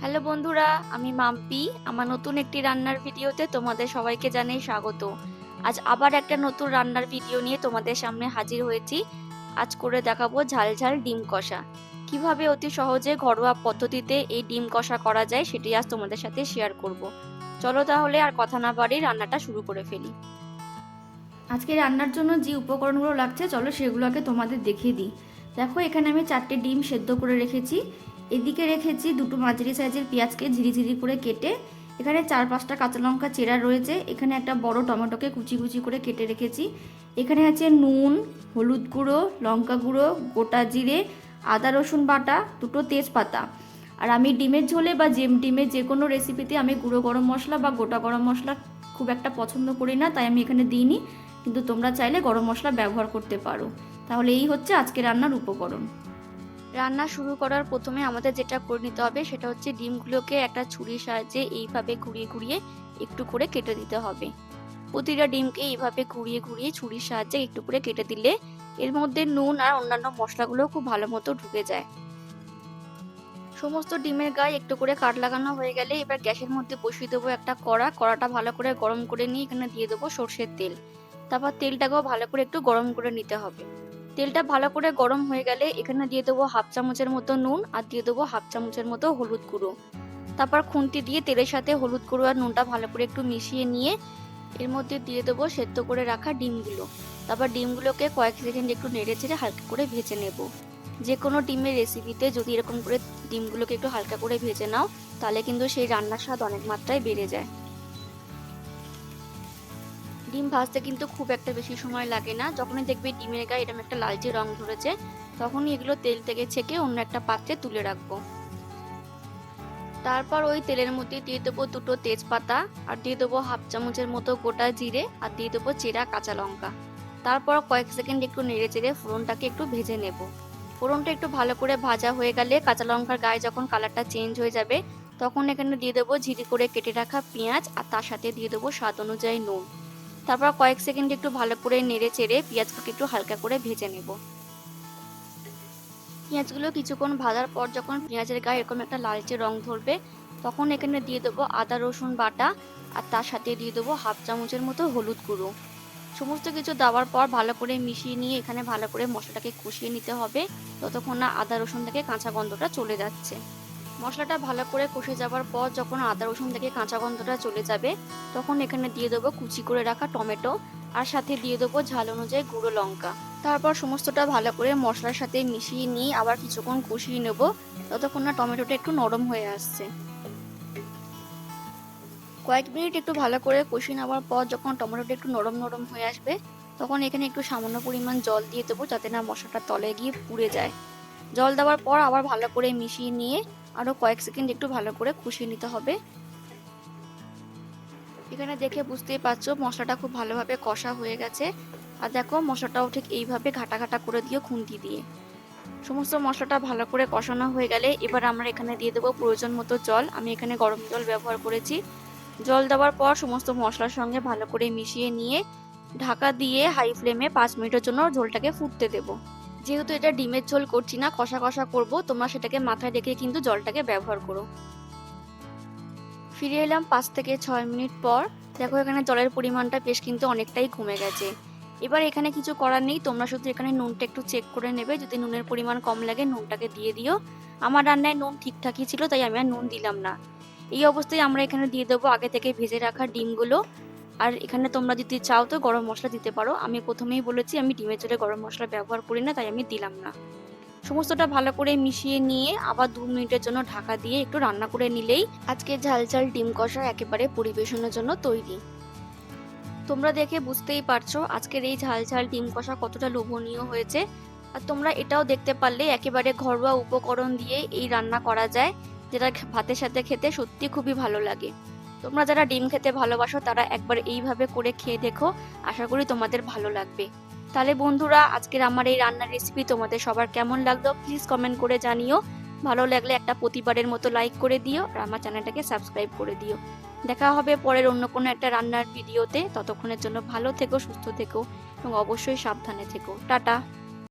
Hello বন্ধুরা, আমি মাম্পি। আমার নতুন একটি রান্নার ভিডিওতে তোমাদের সবাইকে জানাই স্বাগত। আজ আবার একটা নতুন রান্নার ভিডিও নিয়ে তোমাদের সামনে হাজির হয়েছি। আজ করে দেখাবো ঝাল ঝাল ডিম কষা। কীভাবে অতি সহজে ঘরোয়া পদ্ধতিতে এই ডিম কষা করা যায় সেটি আজ তোমাদের সাথে শেয়ার করব। চলো তাহলে আর কথা না বাড়িয়ে রান্নাটা শুরু করে ফেলি। আজকে রান্নার জন্য যে উপকরণগুলো লাগছে, চলো সেগুলোকে তোমাদের দেখিয়ে দিই। দেখো, এখানে আমি চারটে ডিম সেদ্ধ করে রেখেছি। এদিকে রেখেছি দুটো মাঝারি সাইজের পেঁয়াজকে ঝিরিঝিরি করে কেটে। এখানে চার পাঁচটা কাঁচা লঙ্কা চেরা রয়েছে। এখানে একটা বড় টমেটোকে কুচি কুচি করে কেটে রেখেছি। এখানে আছে নুন, হলুদ গুঁড়ো, লঙ্কা গুঁড়ো, গোটা জিরে, আদা রসুন বাটা, দুটো তেজপাতা। আর আমি ডিমের ঝোলে বা জেম ডিমের যে কোনো রেসিপিতে আমি গুঁড়ো গরম মশলা বা গোটা গরম মশলা খুব একটা পছন্দ করি না, তাই আমি এখানে দিইনি। কিন্তু তোমরা চাইলে গরম মশলা ব্যবহার করতে পারো। তাহলে এই হচ্ছে আজকে রান্নার উপকরণ। রান্না শুরু করার প্রথমে আমাদের যেটা করে নিতে হবে সেটা হচ্ছে ডিমগুলোকে একটা ছুরির সাহায্যে এইভাবে ঘুরিয়ে ঘুরিয়ে একটু করে কেটে দিতে হবে। প্রতিটা ডিমকে এইভাবে ঘুরিয়ে ঘুরিয়ে ছুরির সাহায্যে একটু করে কেটে দিলে এর মধ্যে নুন আর অন্যান্য মশলাগুলো খুব ভালো মতো ঢুকে যায়। সমস্ত ডিমের গায়ে একটু করে কাট লাগানো হয়ে গেলে এবার গ্যাসের মধ্যে বসিয়ে দেবো একটা কড়া। কড়াটা ভালো করে গরম করে নিয়ে এখানে দিয়ে দেবো সর্ষের তেল। তারপর তেলটাকেও ভালো করে একটু গরম করে নিতে হবে। তেলটা ভালো করে গরম হয়ে গেলে এখানে দিয়ে দেবো হাফ চামচের মতো নুন আর দিয়ে দেবো হাফ চামচের মতো হলুদ গুঁড়ো। তারপর খুন্তি দিয়ে তেলের সাথে হলুদ গুঁড়ো আর নুনটা ভালো করে একটু মিশিয়ে নিয়ে এর মধ্যে দিয়ে দেবো সেদ্ধ করে রাখা ডিমগুলো। তারপর ডিমগুলোকে কয়েক সেকেন্ড একটু নেড়ে চেড়ে হালকা করে ভেজে নেব। যে কোনো ডিমের রেসিপিতে যদি এরকম করে ডিমগুলোকে একটু হালকা করে ভেজে নাও, তাহলে কিন্তু সেই রান্নার স্বাদ অনেক মাত্রায় বেড়ে যায়। ডিম ভাজতে কিন্তু খুব একটা বেশি সময় লাগে না। যখনই দেখবে ডিমের গায়ে এরকম একটা লালচে রং ধরেছে, তখনই এগুলো তেল থেকে ছেঁকে অন্য একটা পাত্রে তুলে রাখব। তারপর ওই তেলের মধ্যে দিয়ে দেবো দুটো তেজপাতা আর দিয়ে দেবো হাফ চামচের মতো গোটা জিরে আর দিয়ে দেবো চেরা কাঁচা লঙ্কা। তারপর কয়েক সেকেন্ড একটু নেড়ে চেড়ে ফোড়নটাকে একটু ভেজে নেব। ফোড়নটা একটু ভালো করে ভাজা হয়ে গেলে কাঁচা লঙ্কার গায়ে যখন কালারটা চেঞ্জ হয়ে যাবে, তখন এখানে দিয়ে দেবো ঝিরি করে কেটে রাখা পেঁয়াজ আর তার সাথে দিয়ে দেবো স্বাদ অনুযায়ী নুন। তারপর কয়েক সেকেন্ড একটু ভালো করে নেড়ে চেড়ে পেঁয়াজগুলোকে একটু হালকা করে ভেজে নেব। পেঁয়াজগুলো কিছুক্ষণ ভাজার পর যখন পেঁয়াজের গায়ে এরকম একটা লালচে রং ধরবে, তখন এখানে দিয়ে দেবো আদা, রসুন বাটা আর তার সাথে দিয়ে দেবো হাফ চামচের মতো হলুদ গুঁড়ো। সমস্ত কিছু দেওয়ার পর ভালো করে মিশিয়ে নিয়ে এখানে ভালো করে মশলাটাকে কষিয়ে নিতে হবে, ততক্ষণ না আদা, রসুন থেকে কাঁচা গন্ধটা চলে যাচ্ছে। মশলাটা ভালো করে কষে যাওয়ার পর যখন আদা, রসুন থেকে কাঁচা গন্ধটা চলে যাবে, তখন এখানে দিয়ে দেবো কুচি করে রাখা টমেটো আর সাথে দিয়ে দেবো ঝাল অনুযায়ী গুঁড়ো লঙ্কা। তারপর সমস্তটা ভালো করে মশলার সাথে মিশিয়ে নিয়ে আবার কিছুক্ষণ কষিয়ে নেব, ততক্ষণ না টমেটোটা একটু নরম হয়ে আসছে। কয়েক মিনিট একটু ভালো করে কষিয়ে নেওয়ার পর যখন টমেটোটা একটু নরম নরম হয়ে আসবে, তখন এখানে একটু সামান্য পরিমাণ জল দিয়ে দেবো যাতে না মশলাটা তলে গিয়ে পুড়ে যায়। জল দেওয়ার পর আবার ভালো করে মিশিয়ে নিয়ে আরও কয়েক সেকেন্ড একটু ভালো করে কষিয়ে নিতে হবে। এখানে দেখে বুঝতেই পারছ মশলাটা খুব ভালোভাবে কষা হয়ে গেছে। আর দেখো মশলাটাও ঠিক এইভাবে ঘাটা ঘাটা করে দিও খুন্তি দিয়ে। সমস্ত মশলাটা ভালো করে কষানো হয়ে গেলে এবার আমরা এখানে দিয়ে দেবো প্রয়োজন মতো জল। আমি এখানে গরম জল ব্যবহার করেছি। জল দেওয়ার পর সমস্ত মশলার সঙ্গে ভালো করে মিশিয়ে নিয়ে ঢাকা দিয়ে হাই ফ্লেমে পাঁচ মিনিটের জন্য ঝোলটাকে ফুটতে দেবো। যেহেতু এটা ডিমের ঝোল করছি না, কষা কষা করব, তোমরা সেটাকে মাথায় রেখে কিন্তু জলটাকে ব্যবহার করো। ফিরে এলাম পাঁচ থেকে ছয় মিনিট পর। দেখো এখানে জলের পরিমাণটা বেশ কিন্তু অনেকটাই কমে গেছে। এবার এখানে কিছু করার নেই, তোমরা শুধু এখানে নুনটা একটু চেক করে নেবে। যদি নুনের পরিমাণ কম লাগে, নুনটাকে দিয়ে দিও। আমার রান্নায় নুন ঠিকঠাকই ছিল, তাই আমি আর নুন দিলাম না। এই অবস্থায় আমরা এখানে দিয়ে দেবো আগে থেকে ভেজে রাখা ডিমগুলো। আর এখানে তোমরা যদি চাও তো গরম মশলা দিতে পারো। আমি প্রথমেই বলেছি, আমি ডিমের জলে গরম মশলা ব্যবহার করি না, তাই আমি দিলাম না। সমস্তটা ভালো করে মিশিয়ে নিয়ে আবার দু মিনিটের জন্য ঢাকা দিয়ে একটু রান্না করে নিলেই আজকে ঝাল ঝাল ডিম কষা একেবারে পরিবেশনের জন্য তৈরি। তোমরা দেখে বুঝতেই পারছ আজকের এই ঝাল ঝাল ডিম কষা কতটা লোভনীয় হয়েছে। আর তোমরা এটাও দেখতে পারলে একেবারে ঘরোয়া উপকরণ দিয়ে এই রান্না করা যায়, যেটা ভাতের সাথে খেতে সত্যি খুবই ভালো লাগে। তোমরা যারা ডিম খেতে ভালোবাসো, তারা একবার এইভাবে করে খেয়ে দেখো। আশা করি তোমাদের ভালো লাগবে। তাহলে বন্ধুরা, আজকের আমার এই রান্নার রেসিপি তোমাদের সবার কেমন লাগল? প্লিজ কমেন্ট করে জানিও। ভালো লাগলে একটা প্রতিবারের মতো লাইক করে দিও আর আমার চ্যানেলটাকে সাবস্ক্রাইব করে দিও। দেখা হবে পরের অন্য কোনো একটা রান্নার ভিডিওতে ততক্ষণের জন্য ভালো থেকো, সুস্থ থেকো এবং অবশ্যই সাবধানে থেকো। টাটা!